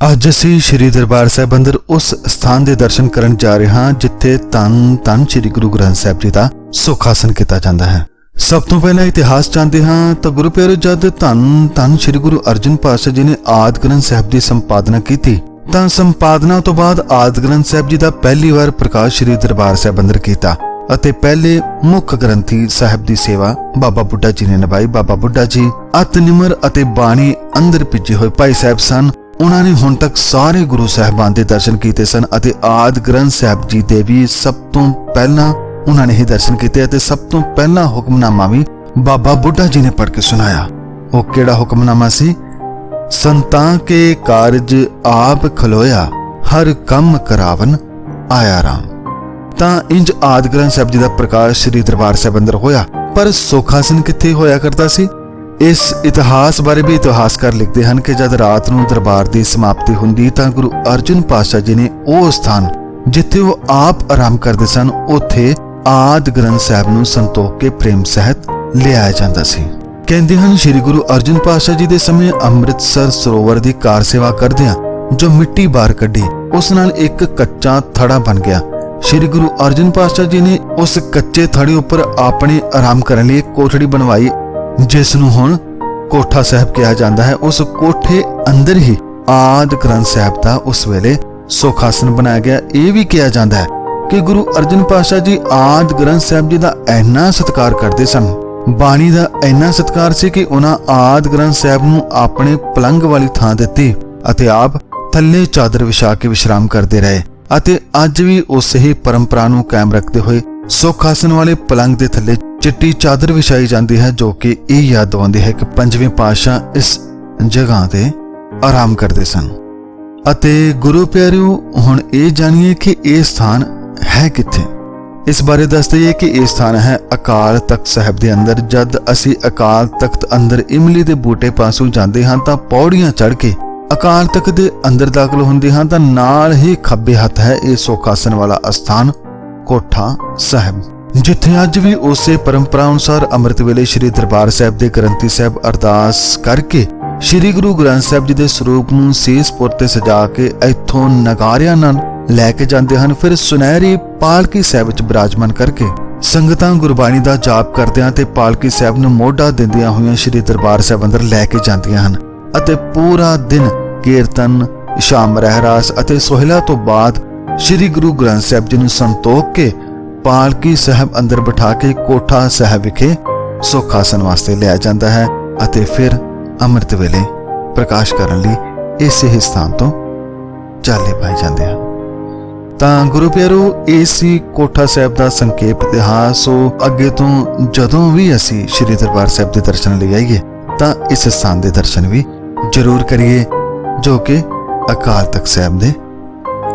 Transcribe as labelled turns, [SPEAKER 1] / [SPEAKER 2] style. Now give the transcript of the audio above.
[SPEAKER 1] ਅੱਜ ਅਸੀਂ ਸ੍ਰੀ ਦਰਬਾਰ ਸਾਹਿਬ ਅੰਦਰ ਉਸ ਸਥਾਨ ਦੇ ਦਰਸ਼ਨ ਕਰਨ ਜਾ ਰਹੇ ਹਾਂ, ਜਿੱਥੇ ਤਨ ਤਨ ਸ੍ਰੀ ਗੁਰੂ ਗ੍ਰੰਥ ਸਾਹਿਬ ਜੀ ਦਾ ਸੁਖਾਸਨ ਕੀਤਾ ਜਾਂਦਾ ਹੈ। ਸਭ ਤੋਂ ਪਹਿਲਾਂ ਇਤਿਹਾਸ ਜਾਣਦੇ ਹਾਂ, ਤਾਂ ਗੁਰੂ ਪਿਆਰੇ, ਜਦ ਧੰਨ ਧੰਨ ਸ੍ਰੀ ਗੁਰੂ ਅਰਜਨ ਪਾਤਸ਼ਾਹ ਜੀ ਨੇ ਆਦ ਗ੍ਰੰਥ ਸਾਹਿਬ ਦੀ ਸੰਪਾਦਨਾ ਕੀਤੀ, ਤਾਂ ਸੰਪਾਦਨਾ ਤੋਂ ਬਾਅਦ ਆਦ ਗ੍ਰੰਥ ਸਾਹਿਬ ਜੀ ਦਾ ਪਹਿਲੀ ਵਾਰ ਪ੍ਰਕਾਸ਼ ਸ੍ਰੀ ਦਰਬਾਰ ਸਾਹਿਬ ਅੰਦਰ ਕੀਤਾ ਅਤੇ ਪਹਿਲੇ ਮੁੱਖ ਗ੍ਰੰਥੀ ਸਾਹਿਬ ਦੀ ਸੇਵਾ ਬਾਬਾ ਬੁੱਢਾ ਜੀ ਨੇ ਨਿਭਾਈ। ਬਾਬਾ ਬੁੱਢਾ ਜੀ, ਅਤ ਨਿਮਰ ਅਤੇ ਬਾਣੀ ਅੰਦਰ ਭਿੱਜੇ ਹੋਏ ਭਾਈ ਸਾਹਿਬ ਸਨ। ਉਹਨਾਂ ਨੇ ਹੁਣ ਤੱਕ ਸਾਰੇ ਗੁਰੂ ਸਾਹਿਬਾਨ ਦੇ ਦਰਸ਼ਨ ਕੀਤੇ ਸਨ ਅਤੇ ਆਦ ਗ੍ਰੰਥ ਸਾਹਿਬ ਜੀ ਦੇ ਵੀ ਸਭ ਤੋਂ ਪਹਿਲਾਂ ਉਹਨਾਂ ਨੇ ਹੀ ਦਰਸ਼ਨ ਕੀਤੇ ਅਤੇ ਸਭ ਤੋਂ ਪਹਿਲਾਂ ਹੁਕਮਨਾਮਾ ਵੀ ਬਾਬਾ ਬੁੱਢਾ ਜੀ ਨੇ ਪੜ੍ਹ ਕੇ ਸੁਣਾਇਆ। ਉਹ ਕਿਹੜਾ ਹੁਕਮਨਾਮਾ ਸੀ? ਸੰਤਾਂ ਕੇ ਕਾਰਜ ਆਪ ਖਲੋਇਆ, ਹਰ ਕੰਮ ਕਰਾਵਨ ਆਇਆ ਰਾਮ। ਤਾਂ ਇੰਜ ਆਦ ਗ੍ਰੰਥ ਸਾਹਿਬ ਜੀ ਦਾ ਪ੍ਰਕਾਸ਼ ਸ੍ਰੀ ਦਰਬਾਰ ਸਾਹਿਬ ਅੰਦਰ ਹੋਇਆ, ਪਰ ਸੁਖਾਸਨ ਕਿੱਥੇ ਹੋਇਆ ਕਰਦਾ ਸੀ? ਇਸ ਇਤਿਹਾਸ ਬਾਰੇ ਵੀ ਇਤਿਹਾਸਕਾਰ ਲਿਖਦੇ ਹਨ ਕਿ ਜਦ ਰਾਤ ਨੂੰ ਦਰਬਾਰ ਦੀ ਸਮਾਪਤੀ ਹੁੰਦੀ ਤਾਂ ਗੁਰੂ ਅਰਜਨ ਪਾਤਸ਼ਾਹ ਜੀ ਨੇ ਉਹ ਸਥਾਨ ਜਿੱਥੇ ਉਹ ਆਪ ਆਰਾਮ ਕਰਦੇ ਸਨ, ਉੱਥੇ ਆਦ ਗ੍ਰੰਥ ਸਾਹਿਬ ਨੂੰ ਸੰਤੋਖ ਕੇ ਪ੍ਰੇਮ ਸਹਿਤ ਲਿਆਇਆ ਜਾਂਦਾ ਸੀ। ਕਹਿੰਦੇ ਹਨ, ਸ੍ਰੀ ਗੁਰੂ ਅਰਜਨ ਪਾਤਸ਼ਾਹ ਜੀ ਦੇ ਸਮੇਂ ਅੰਮ੍ਰਿਤਸਰ ਸਰੋਵਰ ਦੀ ਕਾਰ ਸੇਵਾ ਕਰਦਿਆਂ ਜੋ ਮਿੱਟੀ ਬਾਹਰ ਕੱਢੀ, ਉਸ ਨਾਲ ਇੱਕ ਕੱਚਾ ਥੜਾ ਬਣ ਗਿਆ। ਸ੍ਰੀ ਗੁਰੂ ਅਰਜਨ ਪਾਤਸ਼ਾਹ ਜੀ ਨੇ ਉਸ ਕੱਚੇ ਥੜੇ ਉੱਪਰ ਆਪਣੇ ਆਰਾਮ ਕਰਨ ਲਈ ਕੋਠੜੀ ਬਣਵਾਈ ਜਿਸ ਨੂੰ ਹੁਣ ਕੋਠਾ ਸਾਹਿਬ ਕਿਹਾ ਜਾਂਦਾ ਹੈ, ਉਸ ਕੋਠੇ ਅੰਦਰ ਹੀ ਆਦ ਗ੍ਰੰਥ ਸਾਹਿਬ ਦਾ ਉਸ ਵੇਲੇ ਸੁਖਾਸਨ ਬਣਾਇਆ ਗਿਆ। ਇਹ ਵੀ ਕਿਹਾ ਜਾਂਦਾ ਹੈ ਕਿ ਗੁਰੂ ਅਰਜਨ ਪਾਤਸ਼ਾਹ ਜੀ ਆਦ ਗ੍ਰੰਥ ਸਾਹਿਬ ਜੀ ਦਾ ਇੰਨਾ ਸਤਿਕਾਰ ਕਰਦੇ ਸਨ, ਬਾਣੀ ਦਾ ਇੰਨਾ ਸਤਿਕਾਰ ਸੀ ਕਿ ਉਹਨਾਂ ਆਦ ਗ੍ਰੰਥ ਸਾਹਿਬ ਨੂੰ ਆਪਣੇ ਪਲੰਗ ਵਾਲੀ ਥਾਂ ਦਿੱਤੀ ਅਤੇ ਆਪ ਥੱਲੇ ਚਾਦਰ ਵਿਛਾ ਕੇ ਵਿਸ਼ਰਾਮ ਕਰਦੇ ਰਹੇ ਅਤੇ ਅੱਜ ਵੀ ਉਸੇ ਹੀ ਪਰੰਪਰਾ ਨੂੰ ਕਾਇਮ ਰੱਖਦੇ ਹੋਏ ਸੁੱਖ ਆਸਨ ਵਾਲੇ ਪਲੰਗ ਦੇ ਥੱਲੇ ਚਿੱਟੀ ਚਾਦਰ ਵਿਛਾਈ ਜਾਂਦੀ ਹੈ, ਜੋ ਕਿ ਇਹ ਯਾਦ ਦਿਵਾਉਂਦੀ ਹੈ ਕਿ ਪੰਜਵੇਂ ਪਾਤਸ਼ਾਹ ਇਸ ਜਗ੍ਹਾ ਤੇ ਆਰਾਮ ਕਰਦੇ ਸਨ। ਅਤੇ ਗੁਰੂ ਪਿਆਰਿਓ, ਹੁਣ ਇਹ ਜਾਣੀਏ ਕਿ ਇਹ ਸਥਾਨ ਹੈ ਕਿੱਥੇ? ਇਸ ਬਾਰੇ ਦੱਸਦੇ ਹਾਂ ਕਿ ਇਹ ਸਥਾਨ ਹੈ ਅਕਾਲ ਤਖਤ ਸਾਹਿਬ ਦੇ ਅੰਦਰ। ਜਦ ਅਸੀਂ ਅਕਾਲ ਤਖਤ ਅੰਦਰ ਇਮਲੀ ਦੇ ਬੂਟੇ ਪਾਸੋਂ ਜਾਂਦੇ ਹਾਂ, ਤਾਂ ਪੌੜੀਆਂ ਚੜ੍ਹ ਕੇ ਅਕਾਲ ਤਖਤ ਦੇ ਅੰਦਰ ਦਾਖਲ ਹੁੰਦੇ ਹਾਂ, ਤਾਂ ਨਾਲ ਹੀ ਖੱਬੇ ਹੱਥ ਹੈ ਇਹ ਸੋਖਾਸਨ ਵਾਲਾ ਅਸਥਾਨ। ਕੋਠਾ ਸਾਹਿਬ। ਜਿੱਥੇ ਅੱਜ ਵੀ ਉਸੇ ਪਰੰਪਰਾ ਅਨੁਸਾਰ ਅੰਮ੍ਰਿਤ ਵੇਲੇ ਸ੍ਰੀ ਦਰਬਾਰ ਸਾਹਿਬ ਦੇ ਗ੍ਰੰਥੀ ਸਾਹਿਬ ਅਰਦਾਸ ਕਰਕੇ ਸ੍ਰੀ ਗੁਰੂ ਗ੍ਰੰਥ ਸਾਹਿਬ ਜੀ ਦੇ ਸਰੂਪ ਨੂੰ ਸੀਸਪੁਰ ਤੇ ਸਜਾ ਕੇ ਇੱਥੋਂ ਨਗਾਰਿਆਂ ਨਾਲ ਲੈ ਕੇ ਜਾਂਦੇ ਹਨ। ਫਿਰ ਸੁਨਹਿਰੀ ਪਾਲਕੀ ਸਾਹਿਬ ਵਿੱਚ ਬਿਰਾਜਮਾਨ ਕਰਕੇ ਸੰਗਤਾਂ ਗੁਰਬਾਣੀ ਦਾ ਜਾਪ ਕਰਦਿਆਂ ਤੇ ਪਾਲਕੀ ਸਾਹਿਬ ਨੂੰ ਮੋਢਾ ਦਿੰਦਿਆਂ ਹੋਈਆਂ ਸ੍ਰੀ ਦਰਬਾਰ ਸਾਹਿਬ ਅੰਦਰ ਲੈ ਕੇ ਜਾਂਦੀਆਂ ਹਨ। ਅਤੇ ਪੂਰਾ ਦਿਨ ਕੀਰਤਨ, ਸ਼ਾਮ ਰਹਿਰਾਸ ਅਤੇ ਸੋਹਿਲਾ ਤੋਂ ਬਾਅਦ ਸ੍ਰੀ ਗੁਰੂ ਗ੍ਰੰਥ ਸਾਹਿਬ ਜੀ ਨੂੰ ਸੰਤੋਖ ਕੇ ਪਾਲਕੀ ਸਾਹਿਬ ਅੰਦਰ ਬਿਠਾ ਕੇ ਕੋਠਾ ਸਾਹਿਬ ਵਿਖੇ ਸੁਖਾਸਨ ਵਾਸਤੇ ਲਿਆ ਜਾਂਦਾ ਹੈ ਅਤੇ ਫਿਰ ਅੰਮ੍ਰਿਤ ਵੇਲੇ ਪ੍ਰਕਾਸ਼ ਕਰਨ ਲਈ ਇਸੇ ਹੀ ਸਥਾਨ ਤੋਂ ਚਾਲੇ ਪਾਏ ਜਾਂਦੇ ਹਨ। ਤਾਂ ਗੁਰੂ ਪਿਆਰੋ, ਇਹ ਸੀ ਕੋਠਾ ਸਾਹਿਬ ਦਾ ਸੰਖੇਪ ਇਤਿਹਾਸ। ਉਹ ਅੱਗੇ ਤੋਂ ਜਦੋਂ ਵੀ ਅਸੀਂ ਸ੍ਰੀ ਦਰਬਾਰ ਸਾਹਿਬ ਦੇ ਦਰਸ਼ਨ ਲਈ ਆਈਏ, ਤਾਂ ਇਸ ਸਥਾਨ ਦੇ ਦਰਸ਼ਨ ਵੀ ਜ਼ਰੂਰ ਕਰੀਏ, ਜੋ ਕਿ ਅਕਾਲ ਤਖਤ ਸਾਹਿਬ ਦੇ